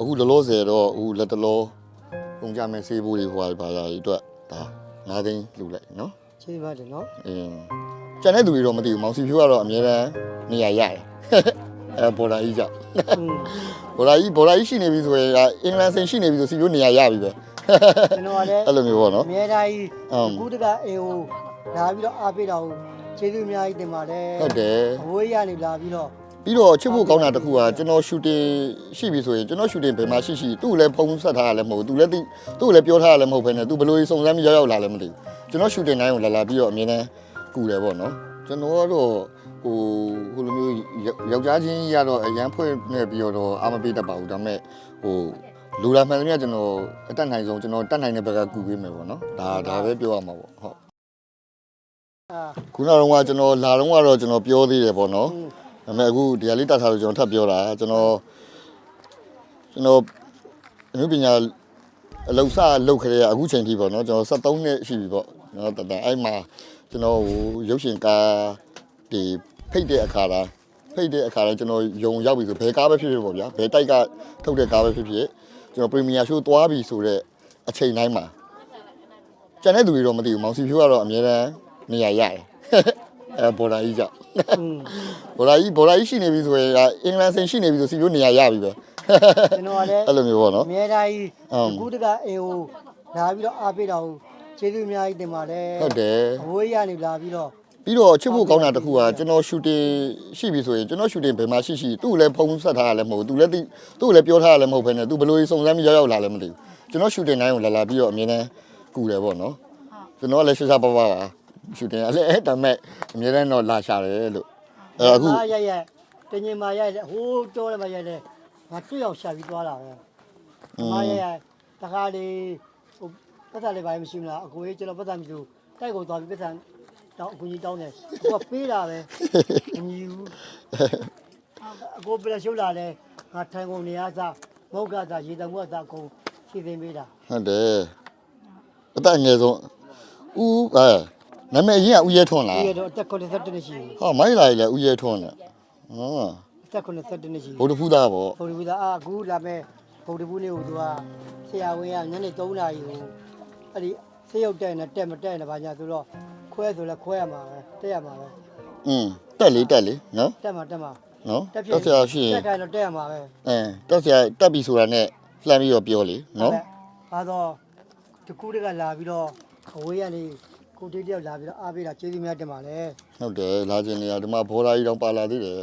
အခုလောလောဆယ်တော့အခုလက်တလောပုံကြမဲ့ဆေးဖို့တွေဟိုပါပါရီအတွက်ဒါ9သိန်းလူလိုက်နော်ကျေးဇူးပါတယ်နော်အင်းကျန်တဲ့သူတွေတော့မသိဘူးမောင်စီဖြိုးကတော့အများတန်းနေရာရတယ်အဲဘော်ဒါကြီးကြောင့်อืมဘော်ဒါကြီးဘော်ဒါကြီးရှိနေပြီဆိုရင်အင်္ဂလန်ဆင်ရှိနေပြီဆိုစီဖြိုးနေရာရပြီပဲကျွန်တော်ကလည်းအဲ့လိုမျိုးပေါ့နော်အများတိုင်းအမ်အခုတကအိမ်ကိုလာပြီးတော့အားပေးတာကိုကျေးဇူးအများကြီးတင်ပါတယ်ဟုတ်တယ်အဝေးရနေလာပြီးတော့ ပြီးတော့ချစ်ဖို့ကောင်းတာတစ်ခုကကျွန်တော်ရှူတင်ရှိပြီဆိုရင်ကျွန်တော်ရှူတင်ဘယ်မှာရှိရှိသူ့ကိုလည်းဖုံးဆက်ထားရလည်းမဟုတ်ဘူးသူလည်းသိသူ့ကိုလည်းပြောထားရလည်းမဟုတ်ဘဲနဲ့သူဘယ်လိုစုံစမ်းပြီးရောက်ရောက်လာလည်းမသိဘူးကျွန်တော်ရှူတင်တိုင်းကိုလာလာပြီးတော့အမြင်နဲ့ကူတယ်ပေါ့နော်ကျွန်တော်ကတော့ဟိုဟိုလိုမျိုးယောက်ျားချင်းရတော့အရန်ဖွဲ့နေပြီးတော့အာမပေးတတ်ပါဘူးဒါပေမဲ့ဟိုလူလာမှန်သမျှကျွန်တော်အတက်နိုင်ဆုံးကျွန်တော်တက်နိုင်တဲ့ဘက်ကကူပေးမယ်ပေါ့နော်ဒါဒါပဲပြောရမှာပေါ့ဟုတ်အာခုနကတော့ကျွန်တော်လာတော့ကတော့ကျွန်တော်ပြောသေးတယ်ပေါ့နော်อืม ဒါပေမဲ့အခုဒီဟာလေးတတ်ထားလို့ကျွန်တော်ထပ်ပြောတာကျွန်တော်ကျွန်တော်အနုပညာအလုံစလုတ်ခရေအခုချိန်ထိပေါ့နော်ကျွန်တော်73နှစ်ရှိပြီပေါ့နော်တတအဲ့မှာကျွန်တော်ဟိုရုပ်ရှင်ကားဒီဖိတ်တဲ့အခါတိုင်းဖိတ်တဲ့အခါတိုင်းကျွန်တော်ယုံရောက်ပြီဆိုဘယ်ကားပဲဖြစ်ဖြစ်ပေါ့ဗျာဘယ်တိုက်ကထုတ်တဲ့ကားပဲဖြစ်ဖြစ်ကျွန်တော်ပရီမီယာရှိုးသွားပြီဆိုတော့အချိန်တိုင်းမှာကျန်တဲ့သူတွေတော့မသိဘူးမောင်စီဖြိုးကတော့အများတန်းနေရာရတယ် အဲဘော်ဒါကြီးကြောင့်อืมဘော်လာကြီးဘော်လာကြီးရှိနေပြီဆိုရင်အင်္ဂလန်ဆင်ရှိနေပြီဆိုစီပြိုးနေရာရပြီပဲကျွန်တော်ကလည်းအဲ့လိုမျိုးပေါ့နော်အများတိုင်းအမ်အခုတကအိမ်ကိုလာပြီးတော့အားပေးတာကိုကျေးဇူးအများကြီးတင်ပါတယ်ဟုတ်တယ်အဝေးရနေလာပြီးတော့ပြီးတော့ချစ်ဖို့ကောင်းတာတစ်ခုကကျွန်တော်ရှူတင်ရှိပြီဆိုရင်ကျွန်တော်ရှူတင်ဘယ်မှာရှိရှိသူ့ကိုလည်းဖုံးဆက်ထားရလည်းမဟုတ်ဘူးသူလည်းသိသူ့ကိုလည်းပြောထားရလည်းမဟုတ်ဘဲနဲ့သူဘယ်လိုစုံစမ်းပြီးရောက်ရောက်လာလည်းမသိဘူးကျွန်တော်ရှူတင်တိုင်းကိုလာလာပြီးတော့အမြင်နဲ့ကူတယ်ပေါ့နော်ကျွန်တော်ကလည်းရှာရှာပါပါပါ ရှူတင်ရလည်းဒါပေမဲ့အမြင်နဲ့တော့လာရှာတယ်လို့အဲအခုအားရရတငင်မာရရဟိုးတောလည်းမရတဲ့ငါတွေ့အောင်ရှာပြီးသွားတာပဲအားရရတခါလေဟိုပတ်သက်လေးပါမရှိမလားအကိုကြီးကျွန်တော်ပတ်သက်မရှိဘူးတိုက်ကိုသွားပြီးပတ်သက်တောင်းအကူကြီးတောင်းတယ်အကိုကပေးတာပဲမညီဘူးအကိုပြရှုပ်လာတယ်ငါထိုင်ကုန်နေရစားမဟုတ်ကစားရေတံမှုကစားကုန်ဖြည့်သိမ်းပေးတာဟုတ်တယ်အသက်အငယ်ဆုံးဦးအဲ နာမည်ရင်းကဦးရဲထွန်းလားဒီတော့အသက်82နှစ်ရှိပြီဟောမိုင်းလာကြီးလည်းဦးရဲထွန်းတယ်ဟောအသက်82နှစ်ရှိပြီဗုဒ္ဓဖူးသားပေါ့ဗုဒ္ဓဘုရားအခုလာမဲ့ဗုဒ္ဓဘုနေကိုသူကဆရာဝန်ကညနေ3နာရီကိုအဲ့ဒီဆေးရုပ်တက်နေတက်မတက်နေပါညာဆိုတော့ခွဲဆိုလဲခွဲရမှာပဲတက်ရမှာပဲอืมတက်လေတက်လေနော်တက်မှာတက်မှာနော်တက်တက်ဆရာရှိရင်တက်ခိုင်းတော့တက်ရမှာပဲအဲတက်ဆရာတက်ပြီဆိုတာနဲ့လှမ်းပြီးတော့ပြောလေနော်အဲတော့တကူတကလာပြီးတော့အဝေးကနေ ကိုတေးတယောက်လာပြီးတော့အားပေးတာကျေးဇူးများတင်ပါလေဟုတ်တယ်လာခြင်းနေရဒီမှာဘော်ရာကြီးတောင်ပါလာသေးတယ်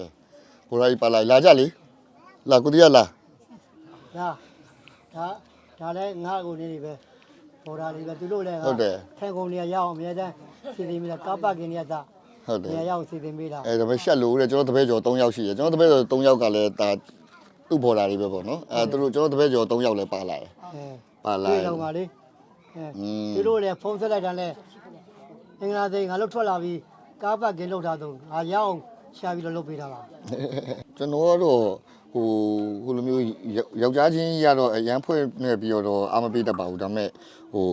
ဘော်ရာကြီးပါလာလာကြလေလာကိုတီးရလာဒါဒါဒါလည်းငါ့ကိုနေနေပဲပေါ်တာလေးပဲသူတို့လည်းဟုတ်တယ်ထိုင်ကုန်နေရရအောင်အများတန်းစီစဉ်ပြီးတော့ကားပတ်ကင်နေရတာဟုတ်တယ်နေရာရအောင်စီစဉ်ပေးတာအဲဒါပဲရှက်လို့တဲ့ကျွန်တော်တပည့်ကျော်3ယောက်ရှိတယ်ကျွန်တော်တပည့်ကျော်3ယောက်ကလည်းဒါသူ့ဘော်ရာလေးပဲပေါ့နော်အဲသူတို့ကျွန်တော်တပည့်ကျော်3ယောက်လည်းပါလာတယ်အဲပါလာတွေ့တယ်တော့ပါလေအဲอืมသူတို့လည်းဖုန်းဆက်လိုက်တာလည်း အင်္ဂလာသိန်းငါတို့ထွက်လာပြီးကားပတ်ကင်လောက်တာတော့ငါရအောင်ရှာပြီးတော့လုပ်ပေးတာပါကျွန်တော်ကတော့ဟိုဟိုလိုမျိုးယောက်ျားချင်းရတော့အရန်ဖွဲ့နေပြီးတော့အာမပေးတတ်ပါဘူးဒါပေမဲ့ဟို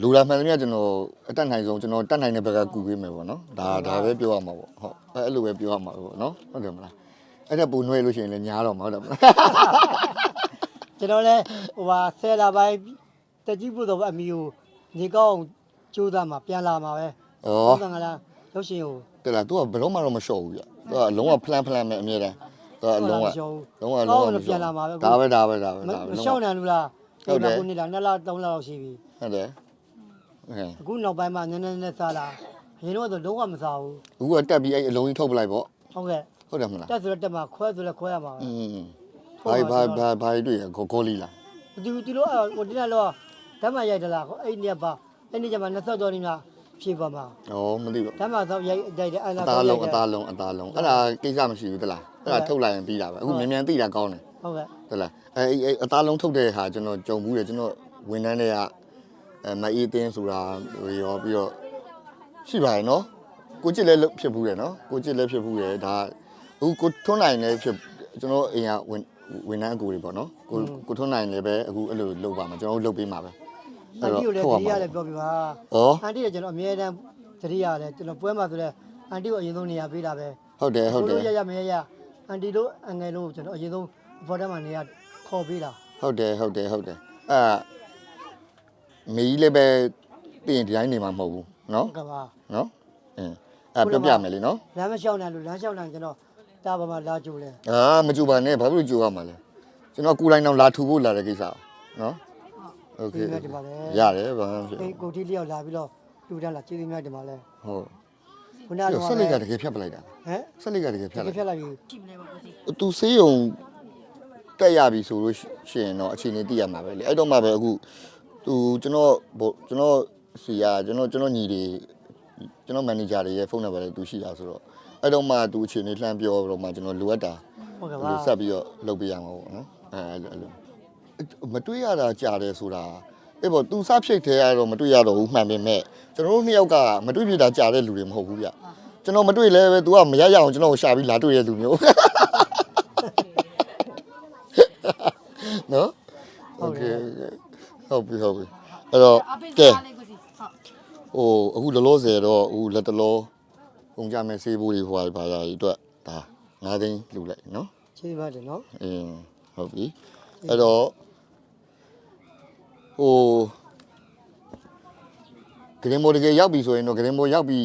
လူလာမှန်သမျှကျွန်တော်အတက်နိုင်ဆုံးကျွန်တော်တက်နိုင်တဲ့ဘက်ကကူပေးမယ်ပေါ့နော်ဒါဒါပဲပြောရမှာပေါ့ဟုတ်အဲအဲ့လိုပဲပြောရမှာပေါ့နော်ဟုတ်တယ်မလားအဲ့ဒါပူနှွဲလို့ရှိရင်လည်းညားတော့မှာဟုတ်တယ်မလားကျွန်တော်လည်းဟိုပါဆယ်လာပိုင်းတက်ကြီးဖို့တော့အမီကိုညီကောင်း ကျိုးသားမှာပြန်လာမှာပဲ ဩ ဟုတ်တယ်ငါလားရုပ်ရှင်ကို တယ်လား तू ကဘယ်တော့မှတော့မလျှော့ဘူးပြ။ तू ကအလုံးဝ plan plan ပဲအမြဲတမ်း။ तू ကအလုံးဝလုံးဝလုံးဝ ပြန်လာမှာပဲ ဒါပဲဒါပဲဒါပဲ မ ဒါပဲ မလျှောက်နိုင်ဘူးလား ဟုတ်တယ် ခုနှစ်လားနှစ်လားသုံးလားလောက်ရှိပြီ ဟုတ်တယ်။ အခုနောက်ပိုင်းမှာနည်းနည်းနည်းစားလာအရင်တော့ဆိုလုံးဝမစားဘူး အခုကတက်ပြီးအဲ့အလုံးကြီးထုတ်ပလိုက်ပေါ့ ဟုတ်ကဲ့ ။ဟုတ်တယ်မလား တက်ဆိုတော့တက်မှာခွဲဆိုလည်းခွဲရမှာ ။อื ပဲ มဘာဘာဘာဘာတွေ့ရခေါ်ခေါ်လီလား ဒီဒီလိုဟိုဒီနေ့တော့ဓမ္မရိုက်တလားအဲ့ဒီနေ့ပါ အဲ့ဒီကျမှ20တော်နေမြဖြေပါမှာ။ဩမသိဘူးဓမ္မသောရိုက်ရိုက်တယ်အဲ့။ဒါအသားလုံးအသားလုံးအသားလုံးအဲ့ဒါကိစ္စမရှိဘူးတလား။အဲ့ဒါထုတ်လိုက်ရင်ပြီးတာပဲ။အခုမြန်မြန်သိတာကောင်းတယ်ဟုတ်ကဲ့တလား။အဲအဲ့အသားလုံးထုတ်တဲ့ဟာကျွန်တော်ကြုံဘူးတယ်ကျွန်တော်ဝန်ထမ်းတွေကအဲမအေးတင်းဆိုတာရောပြီးတော့ရှိပါရဲ့နော်။ကိုကြစ်လည်းဖြစ်ဘူးတယ်နော်။ကိုကြစ်လည်းဖြစ်ဘူးတယ်ဒါအခုကိုထွန်းနိုင်လည်းဖြစ်ကျွန်တော်အိမ်ကဝန်ဝန်ထမ်းအကူတွေပေါ့နော်။ကိုကိုထွန်းနိုင်လည်းပဲအခုအဲ့လိုလုပ်ပါမှာကျွန်တော်တို့လုပ်ပေးမှာပဲ အန်တီကိုလည်း ထုတ် ဒီ ရ ရ မှာ လည်းပြောပြပါ ။ဩ အန်တီကကျွန်တော်အမြဲတမ်းသတိရတယ်ကျွန်တော်ပွဲမှာဆိုလဲအန်တီကိုအရင်ဆုံးနေရာပေးတာပဲ ဟုတ်တယ်ဟုတ်တယ် ရရမရရအန်တီတို့အငယ်တို့ကျွန်တော်အရင်ဆုံးအပေါ်တက်မှာနေရာခ ခေါ်ပေးတာ ဟုတ်တယ်ဟုတ်တယ်ဟုတ်တယ်အဲ့မေကြီးလည်းပဲတည်ရင်ဒီတိုင်းနေမှာမဟုတ်ဘူးเนาะ ဟုတ်ကဲ့ပါ เนาะအင်းအဲ့ပြောပြမယ်လीเนาะ လမ်းမလျှောက်နိုင်လို့လမ်းလျှောက်နိုင်ကျွန်တော်တာပါမှာလာကြိုလဲ အာမကြူပါနဲ့ဘာဖြစ်လို့ကြူရမှာလဲကျွန်တော်ကိုယ်တိုင်တော့လာထူဖို့လာတဲ့ကိစ္စเนาะ โอเค ဒီမဲ့ဒီမှာလဲ ရတယ်ဘာမှမဖြစ် အေးကိုတီလျောက်လာပြီးတော့လူတန်းလာကျေးဇူးများတင်ပါလဲ ဟုတ် ခုန အဲ့ ကတော့ ဆက်လက်ကတကယ်ဖြတ်ပလိုက်တာ ဟမ် ဆက်လက်ကတကယ်ဖြတ် ဒီ လိုက် ဖြတ်လိုက်ပြီ သူဆေးရုံတက်ရပြီဆိုလို့ရှိရင်တော့အခြေအနေသိရမှာပဲလေအဲ့တော့မှပဲအခုသူကျွန်တော်ဗောကျွန်တော်စီကကျွန်တော်ကျွန်တော်ညီတွေကျွန်တော်မန်နေဂျာတွေရဲ့ဖုန်းနံပါတ်တွေသူရှိတာဆိုတော့အဲ့တော့မှသူအခြေအနေလှမ်းပြောတော့မှကျွန်တော်လိုအပ်တာ ဟုတ်ကဲ့ ဒီ ပါ လိုဆက်ပြီးတော့လုပ်ပေးရမှာပေါ့နော်အဲအဲ့လိုအဲ့လို မတွေးရတာကြာတယ်ဆိုတာအဲ့ပေါ့သူစဖြစ်သေးရတော့မတွေးရတော့ဘူးမှန်ပေမဲ့ကျွန်တော်တို့နှစ်ယောက်ကမတွေးပြတာကြာတဲ့လူတွေမဟုတ်ဘူးဗျကျွန်တော်မတွေးလဲပဲ तू ကမရရအောင်ကျွန်တော်ကိုရှာပြီးလာတွေးရတဲ့လူမျိုး နော်โอเคဟုတ်ပြီဟုတ်ပြီအဲ့တော့ အပိတ် ကဲ စားလေးကိုစီဟုတ် ဟိုအခုလောလောဆယ်တော့အခုလက်တလောပုံကြမဲ့ဆေးဖို့တွေဟိုဟာဘာသာကြီးအတွက်ဒါ9သိန်းလူလိုက်နော် ကျေးဇူးများတင်နော် အင်းဟုတ်ပြီအဲ့တော့ ဟိုဂရင်မိုတကယ်ရောက်ပြီဆိုရင်တော့ဂရင်မိုရောက်ပြီ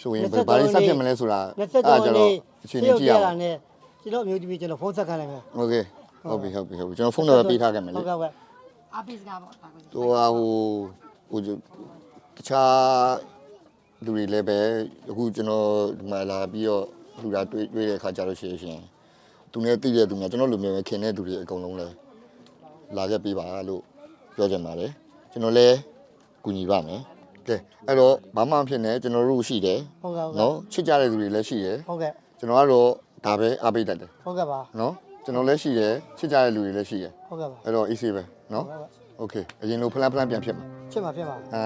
ဆိုရင်ဘယ်ဘာတွေဆက်ဖြစ်မလဲဆိုတာ 23 အဲ့ ရက် ဒါ နေ့ အခြေအနေကြည့်ရအောင် နဲ့ကျွန်တော်အမျိုးသမီးကျွန်တော်ဖုန်းဆက်ခိုင်းလိုက်မယ် โอเคဟုတ်ပြီဟုတ်ပြီဟုတ်ပြီကျွန်တော်ဖုန်းနံပါတ်ပေးထားခဲ့မယ်လေ ဟုတ်ကဲ့ဟုတ်ကဲ့ အပိတ်စကားပေါ့ဒါကိုစီ ဟိုဟာဟိုဟိုတခြားလူတွေလည်းပဲအခုကျွန်တော်ဒီမှာလာပြီးတော့လူလာတွေ့တွေ့တဲ့အခါကျတော့ရှိရှင်သူနဲ့တည်တဲ့သူများကျွန်တော်လူမျိုးပဲခင်တဲ့သူတွေအကုန်လုံးလဲလာခဲ့ပေးပါလို့ ပြောချင်ပါတယ်ကျွန်တော်လည်းကူညီပါမယ်ကဲအဲ့တော့ဘာမှမဖြစ်နဲ့ကျွန်တော်တို့ရှိတယ် ဟုတ်ကဲ့ဟုတ်ကဲ့ နော်ချစ်ကြတဲ့သူတွေလည်းရှိတယ် ဟုတ်ကဲ့ ကျွန်တော်ကတော့ဒါပဲအားပေးတတ်တယ် ဟုတ်ကဲ့ပါ နော်ကျွန်တော်လည်းရှိတယ်ချစ်ကြတဲ့လူတွေလည်းရှိတယ် ဟုတ်ကဲ့ပါ အဲ့တော့ easy ပဲနော် ဟုတ်ကဲ့ โอเคအရင်လိုဖလန်ဖလန်ပြန်ဖြစ်မှာ ဖြစ်ပါဖြစ်ပါ အာ